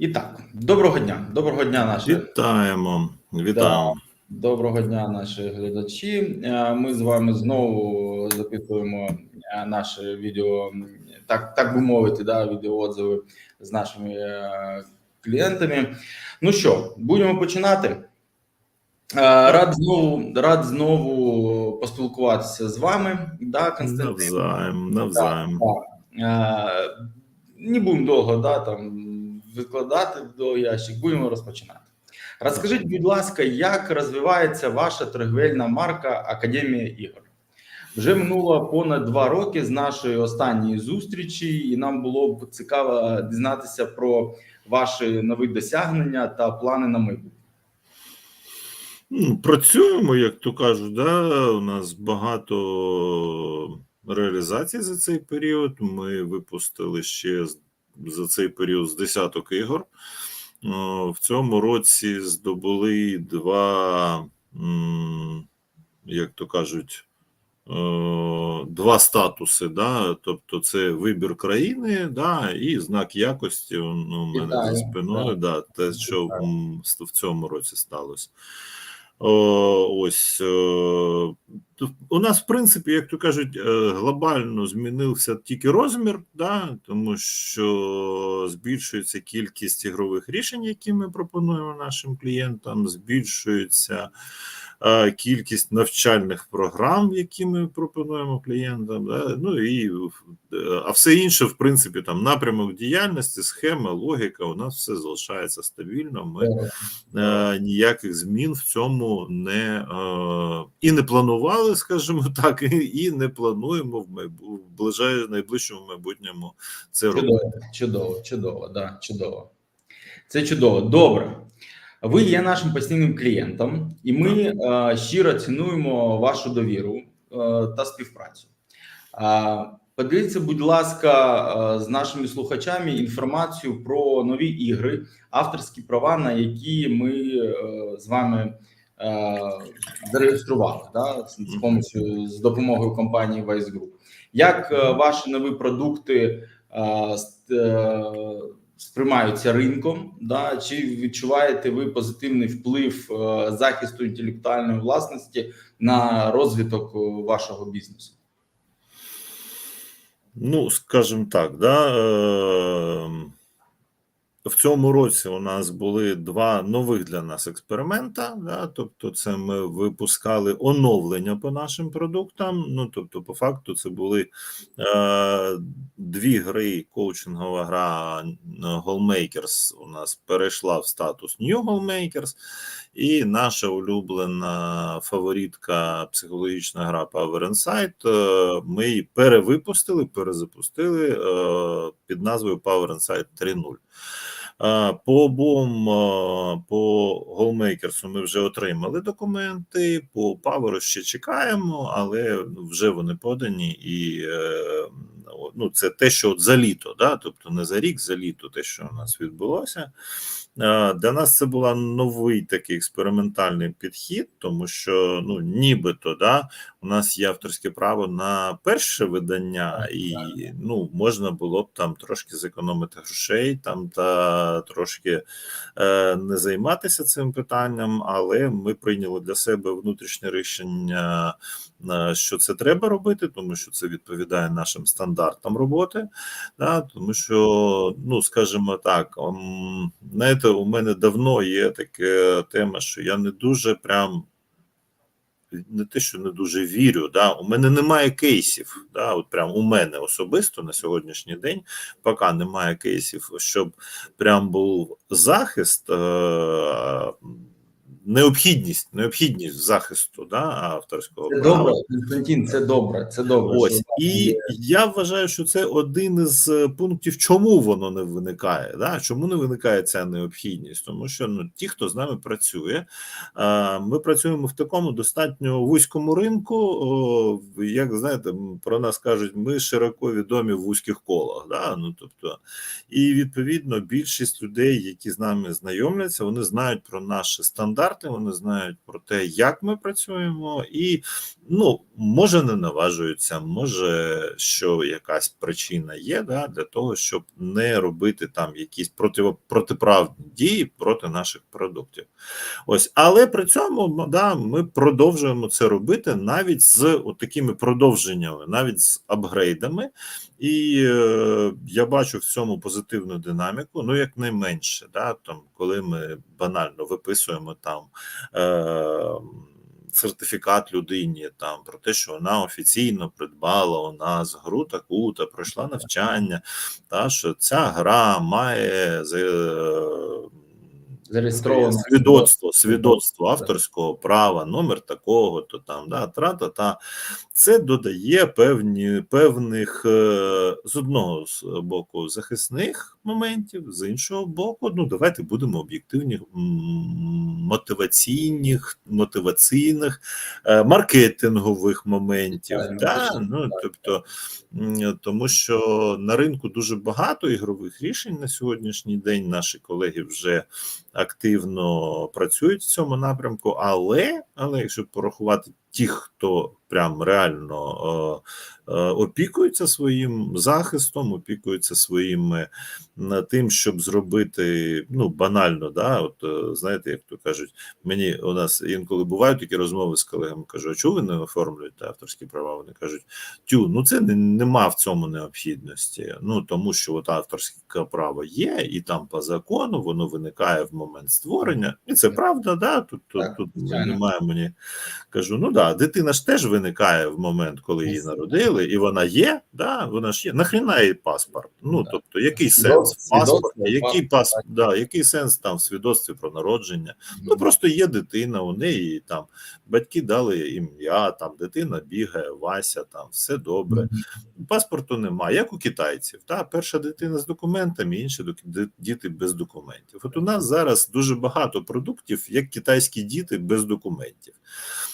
І так, доброго дня. Доброго дня, наші Вітаємо, вітаємо. доброго дня, наші глядачі. Е, Ми з вами знову записуємо е, наше відео, так, так би мовити, да, відеоотзиви з нашими е, клієнтами. Ну що, будемо починати. Рад знову, рад знову поспілкуватися з вами. Да, Константин? Навзаєм, навзаєм. Е, Не будемо довго да, там, відкладати до ящик, будемо розпочинати. Розкажіть, будь ласка, як розвивається ваша торгівельна марка Академія ігор? Вже минуло понад два роки з нашої останньої зустрічі, і нам було б цікаво дізнатися про ваші нові досягнення та плани на майбутнє. Ну, Працюємо, як то кажуть, да? у нас багато реалізацій за цей період. Ми випустили ще за цей період з десяток ігор. В цьому році здобули два, як то кажуть, два статуси. Да? Тобто, це вибір країни, да, і знак якості. Ну, у мене за спиною, да, те, що в цьому році сталося. О, ось е, у нас, в принципі, як то кажуть, е, глобально змінився тільки розмір, да, тому що збільшується кількість ігрових рішень, які ми пропонуємо нашим клієнтам, збільшується е, кількість навчальних програм, які ми пропонуємо клієнтам. Да, ну і е, а все інше, в принципі, там напрямок діяльності, схема, логіка, у нас все залишається стабільно. Ми е, ніяких змін в цьому не е, і не планували, скажімо так, і, і не плануємо в, майбу, в ближай, найближчому майбутньому це робити. Чудово, чудово, чудово, да, чудово. Це чудово. Добре. Ви є нашим постійним клієнтом, і ми е, щиро цінуємо вашу довіру е, та співпрацю. Поділіться, будь ласка, е, з нашими слухачами інформацію про нові ігри, авторські права, на які ми з вами зареєстрували да, з, помощью, з допомогою компанії Vice Group. Як ваші нові продукти сприймаються ринком? Да? Чи відчуваєте ви позитивний вплив е, захисту інтелектуальної власності на розвиток е, вашого бізнесу? Ну, скажімо так, да, е, в цьому році у нас були два нових для нас експеримента. Да, тобто, це ми випускали оновлення по нашим продуктам. Ну, тобто, по факту, це були е, дві гри. Коучингова гра Goalmakers у нас перейшла в статус New Goalmakers, і наша улюблена фаворитка психологічна гра Power Insight. е, Ми її перевипустили, перезапустили е, під назвою Power Insight 3.0. По обом по Голмейкерсу ми вже отримали документи. По паверу ще чекаємо, але вже вони подані, і е, ну, це те, що от за літо, да? тобто не за рік, за літо, те, що у нас відбулося. Е, Для нас це була новий такий експериментальний підхід, тому що ну нібито да, у нас є авторське право на перше видання, і ну можна було б там трошки зекономити грошей, там та трошки е, не займатися цим питанням, але ми прийняли для себе внутрішнє рішення, що це треба робити, тому що це відповідає нашим стандартам роботи. Да, тому що, ну скажімо так, знаєте, у мене давно є така тема, що я не дуже прям. Не те, що не дуже вірю, да, у мене немає кейсів. Да, от прям у мене особисто на сьогоднішній день поки немає кейсів, щоб прям був захист, е- необхідність, необхідність захисту да, авторського Це права. добре, Константин, це добре. Це добре. Ось що- і я вважаю, що це один із е, пунктів, чому воно не виникає. Да? Чому не виникає ця необхідність? Тому що ну ті, хто з нами працює, ми працюємо в такому достатньо вузькому ринку. Як знаєте, про нас кажуть, ми широко відомі в вузьких колах. Да? Ну тобто, і відповідно більшість людей, які з нами знайомляться, вони знають про наші стандарти. Працювати, вони знають про те, як ми працюємо, і ну може не наважуються, може, що якась причина є да, для того, щоб не робити там якісь проти, протиправні дії проти наших продуктів. Ось, але при цьому да, ми продовжуємо це робити навіть з от такими продовженнями, навіть з апгрейдами. І е, я бачу в цьому позитивну динаміку. Ну, як найменше, да, там, коли ми банально виписуємо там. Е, Сертифікат людині там про те, що вона офіційно придбала у нас гру таку та пройшла навчання, та що ця гра має е, Зареєстровано. свідоцтво, свідоцтво авторського права, номер такого, то там да, трата та це додає певні певних е, з одного боку захисних моментів, з іншого боку, ну давайте будемо об'єктивні мотиваційних, мотиваційних, е, маркетингових моментів. Да, ну тобто, тому що на ринку дуже багато ігрових рішень на сьогоднішній день. Наші колеги вже активно працюють в цьому напрямку, але але якщо порахувати тих, хто прям реально е, е, опікується своїм захистом, опікується своїми тим, щоб зробити ну банально, да, от е, знаєте, як то кажуть, мені у нас інколи бувають такі розмови з колегами. Кажу, а чого ви не оформлюєте авторські права? Вони кажуть, тю, ну це не, нема в цьому необхідності. Ну тому що от авторське право є, і там по закону воно виникає в момент створення, і це правда, да. Тут тут, тут немає мені. Кажу, ну да, дитина ж теж виникає в момент, коли її народили, і вона є, да, вона ж є. Нахріна їй паспорт? Ну тобто, який сенс свідоцтво, який паспорт, да, який сенс там в свідоцтві про народження? Ну просто є дитина, у неї там батьки дали ім'я, там дитина бігає, Вася, там все добре. Паспорту немає, як у китайців. Та перша дитина з документами, інші діти без документів. От у нас зараз дуже багато продуктів, як китайські діти без документів.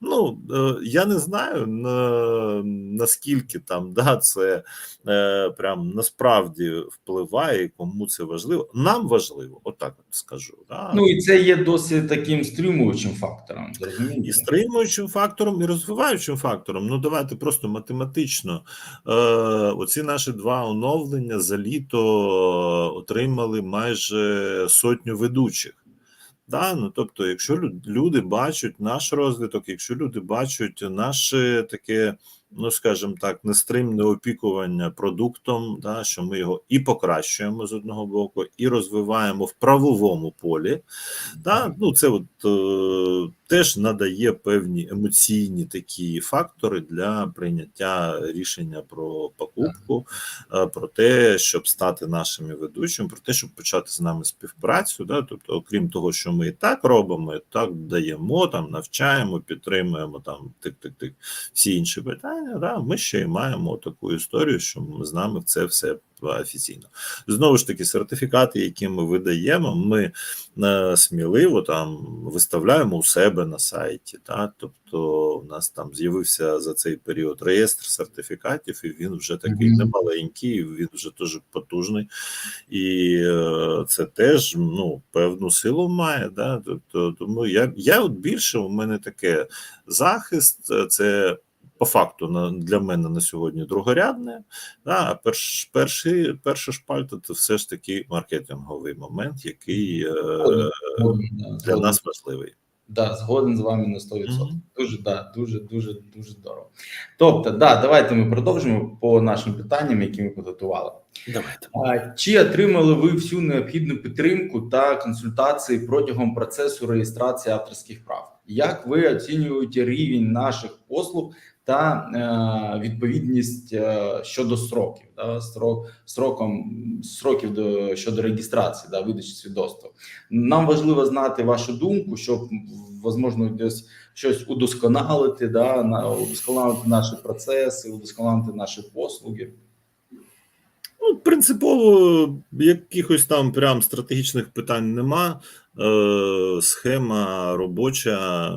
Ну е, я не знаю на, наскільки там да, це е, прям насправді впливає, і кому це важливо. Нам важливо, отак от скажу. Да? Ну і це є досить таким стримуючим фактором. і стримуючим фактором, і розвиваючим фактором. Ну давайте просто математично. Е, оці наші два оновлення за літо отримали майже сотню ведучих. Да, ну тобто, якщо люди бачать наш розвиток, якщо люди бачать наше таке, ну скажімо так, нестримне опікування продуктом, да, що ми його і покращуємо з одного боку, і розвиваємо в правовому полі, да, ну це от е, теж надає певні емоційні такі фактори для прийняття рішення про покупку, е, про те, щоб стати нашими ведучими, про те, щоб почати з нами співпрацю. Да, тобто, окрім того, що ми і так робимо, і так даємо, там навчаємо, підтримуємо там тик-тик-тик, всі інші питання. Да, ми ще й маємо таку історію, що ми з нами це все офіційно. Знову ж таки, сертифікати, які ми видаємо, ми е, сміливо там виставляємо у себе на сайті. Та? Тобто, у нас там з'явився за цей період реєстр сертифікатів, і він вже такий немаленький, він вже дуже потужний, і е, це теж ну, певну силу має. Да? Тобто, тому я, я от більше у мене таке захист, е, це. По факту на для мене на сьогодні другорядне. Да, а перш, перший, перша шпальта це все ж таки маркетинговий момент, який е, да, для нас важливий. Да, згоден з вами на 100%. Мгм. Дуже, да, дуже, дуже, дуже здорово. Тобто, да, давайте ми продовжимо по нашим питанням, які ми підготували. Давайте. А Чи отримали ви всю необхідну підтримку та консультації протягом процесу реєстрації авторських прав? Як ви оцінюєте рівень наших послуг та е, відповідність е, щодо сроків? Да, строк, строком сроків до щодо реєстрації да, видачі свідоцтва? Нам важливо знати вашу думку, щоб можливо десь щось удосконалити, да, на удосконалити наші процеси, удосконалити наші послуги. Ну, принципово якихось там прям стратегічних питань нема. Е, схема робоча.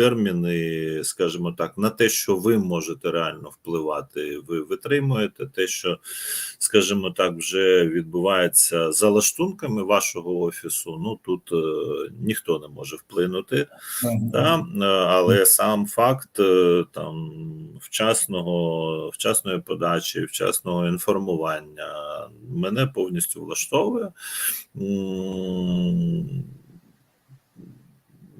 Терміни, скажімо так, на те, що ви можете реально впливати, ви витримуєте. Те, що, скажімо так, вже відбувається за лаштунками вашого офісу. Ну тут е, ніхто не може вплинути. Да? е, Але сам факт е, там вчасного, вчасної подачі, вчасного інформування мене повністю влаштовує.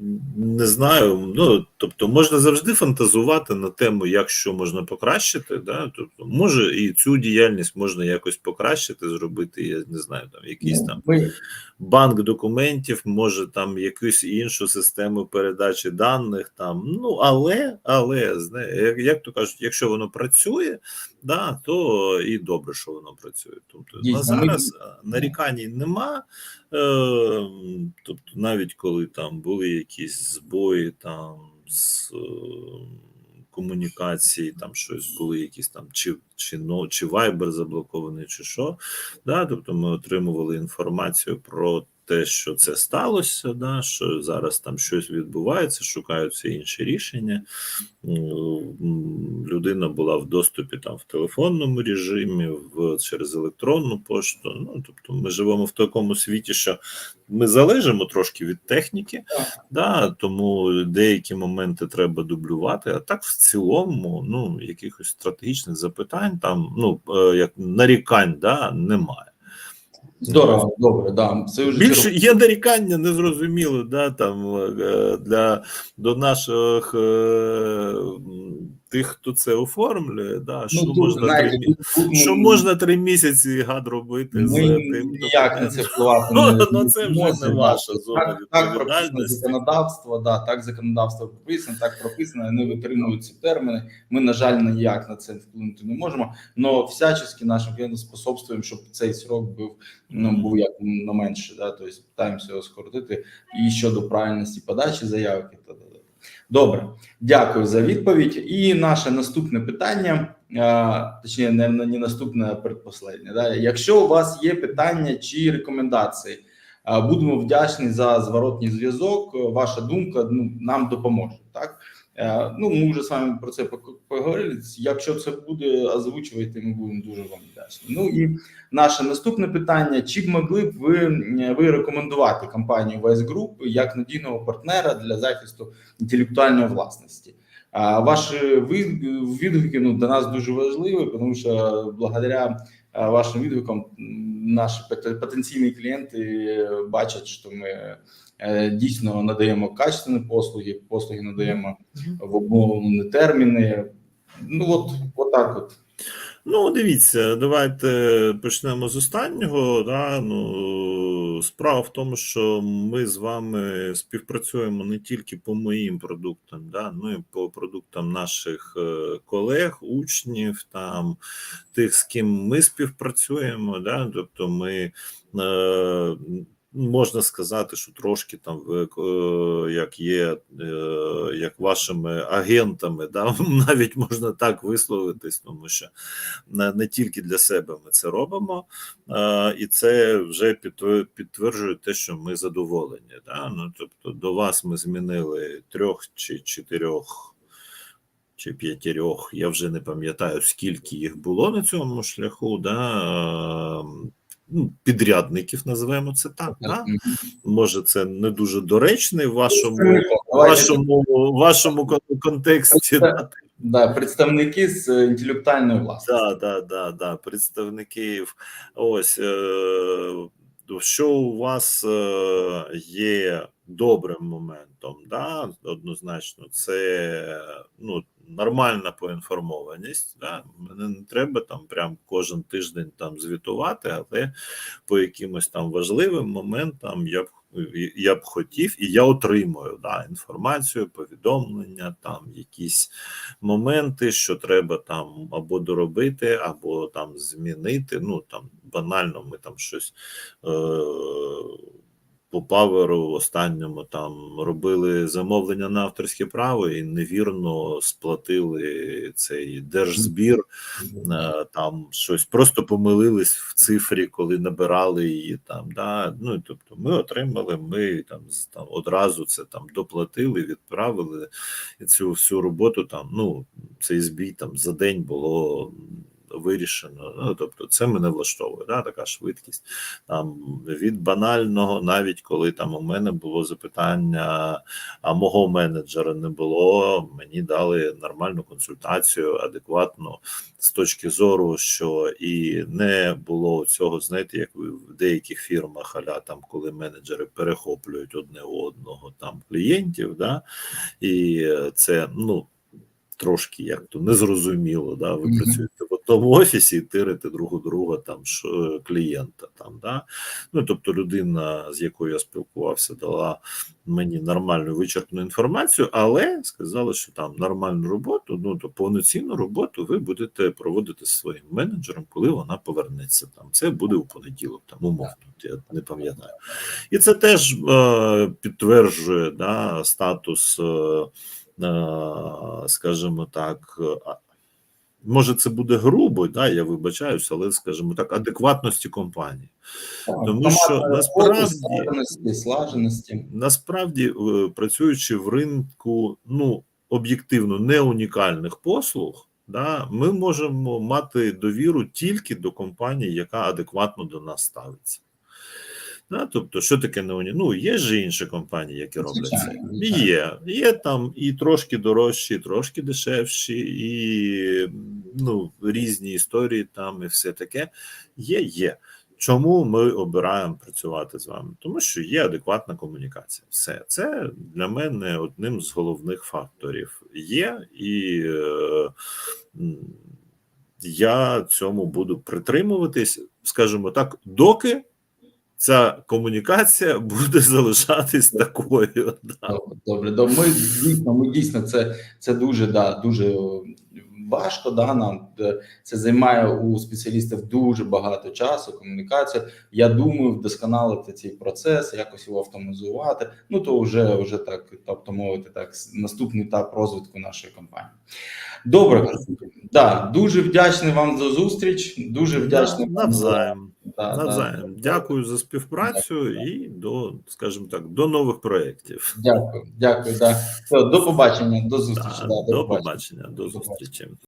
Не знаю, ну тобто можна завжди фантазувати на тему, як що можна покращити. Да? Тобто, може і цю діяльність можна якось покращити, зробити, я не знаю, там якийсь там банк документів, може там якусь іншу систему передачі даних. Там ну але, але зна- як, як то кажуть, якщо воно працює, да, то і добре, що воно працює. Тобто на зараз е, нарікань нема. Е, тобто, навіть коли там були якісь збої там з. е, Комунікації, там щось були якісь там, чи чи но чи Viber заблокований, чи що. Да, тобто ми отримували інформацію про те, що це сталося, да, що зараз там щось відбувається, шукаються інші рішення. Людина була в доступі там в телефонному режимі, в через електронну пошту. Ну тобто, ми живемо в такому світі, що ми залежимо трошки від техніки, да, тому деякі моменти треба дублювати. А так, в цілому, ну якихось стратегічних запитань, там ну е, як нарікань, да, немає. Здорово, добре, да. Це вже Більше є нарікання, незрозуміло, да, там е, для до наших е, тих, хто це оформлює, да, що тут, можна знаєте, три, тут- тут ми- можна три місяці гад робити Ми тим. ніяк на це впливати Ну, ну, це вже не ваша зона Так, прописано законодавство, да, так законодавство прописано, так прописано, вони витримують ці терміни. Ми, на жаль, ніяк на це вплинути не можемо. але всячески нашим клієнтам способствуємо, щоб цей срок був ну був як на менше. Да, тобто питаємося його скоротити і щодо правильності подачі заявки. Та. Добре, дякую за відповідь. І наше наступне питання, точніше, не, не наступне, а предпоследнє. Да? Якщо у вас є питання чи рекомендації, будемо вдячні за зворотній зв'язок. Ваша думка ну, нам допоможе. Так ну ми вже з вами про це поговорили. Якщо це буде озвучувати, ми будемо дуже вам вдячні. Ну і наше наступне питання: чи б могли б ви, ви рекомендувати компанію Vice Group як надійного партнера для захисту інтелектуальної власності? А ваші відгуки ну, для нас дуже важливі, тому що благодаря вашим відгукам наші потенційні клієнти бачать, що ми е, дійсно надаємо качественні послуги, послуги надаємо в обмовлені терміни. Ну от, от так от. Ну, дивіться, давайте почнемо з останнього. Да? Ну, справа в тому, що ми з вами співпрацюємо не тільки по моїм продуктам, да? ну і по продуктам наших е, колег, учнів, там, тих, з ким ми співпрацюємо. Да? Тобто ми. Е, Можна сказати, що трошки там ви, е, як є, е, як вашими агентами, да, навіть можна так висловитись, тому що не, тільки для себе ми це робимо, е, і це вже підтверджує те, що ми задоволені. Да? Ну, тобто до вас ми змінили трьох чи чотирьох. Чи п'ятірьох, я вже не пам'ятаю, скільки їх було на цьому шляху, да, е, ну, підрядників, називаємо це так. Да? Може, це не дуже доречний в вашому, вашому, вашому контексті. Да? да, представники з е, інтелектуальної власності. Да, да, да, да, представників. Ось е, що у вас е, є добрим моментом, да, однозначно, це ну, нормальна поінформованість. Да? Мене не треба там прям кожен тиждень там звітувати, але по якимось там важливим моментам я б я б хотів, і я отримую да, інформацію, повідомлення, там якісь моменти, що треба там або доробити, або там змінити. Ну там банально ми там щось е, по паверу останньому там робили замовлення на авторське право і невірно сплатили цей держзбір. Е, Там щось просто помилились в цифрі, коли набирали її там. Да? Ну тобто, ми отримали, ми там, там одразу це там доплатили, відправили і цю всю роботу. Там ну цей збій там за день було вирішено. Ну тобто, це мене влаштовує. Да? Така швидкість там від банального, навіть коли там у мене було запитання, а мого менеджера не було. Мені дали нормальну консультацію, адекватну з точки зору, що і не було цього, знаєте, як в деяких фірмах, аля там, коли менеджери перехоплюють одне одного там клієнтів, да, і це ну. Трошки як то незрозуміло, да. Ви працюєте в одному офісі і тирите друг у друга там що, клієнта. Там, да. Ну тобто, людина, з якою я спілкувався, дала мені нормальну вичерпну інформацію, але сказали, що там нормальну роботу, ну то повноцінну роботу ви будете проводити зі своїм менеджером, коли вона повернеться. Там це буде у понеділок, там умовно, я не пам'ятаю. І це теж е, підтверджує да, статус, е, е, скажімо так. е, Може, це буде грубо, да, я вибачаюся, але скажімо так, адекватності компанії. Тому що насправді- слаженості, слаженості. Насправді, е, працюючи в ринку, ну об'єктивно не унікальних послуг, да, ми можемо мати довіру тільки до компанії, яка адекватно до нас ставиться. Да, тобто, що таке не уні... Ну, є ж інші компанії, які роблять це. Є. Є там і трошки дорожчі, і трошки дешевші, і ну, різні історії там, і все таке. Є, є. Чому ми обираємо працювати з вами? Тому що є адекватна комунікація. Все це для мене одним з головних факторів є, і е, я цьому буду притримуватись, скажімо так, доки ця комунікація буде залишатись такою. Да. Добре, добре. Добре. Ми дійсно, ми дійсно це, це дуже да, дуже важко. Да, нам Е, це займає у спеціалістів дуже багато часу. Комунікацію. Я думаю, вдосконалити цей процес, якось його автоматизувати. Ну то вже вже так, тобто мовити, так наступний етап розвитку нашої компанії. Добре, да, дуже вдячний вам за зустріч. Дуже вдячний Да, навзаєм. да. Дякую за співпрацю і до, скажімо так, до нових проєктів. Дякую, дякую. Да. Все, до побачення, до зустрічі. Да, Да, До побачення, до зустрічі.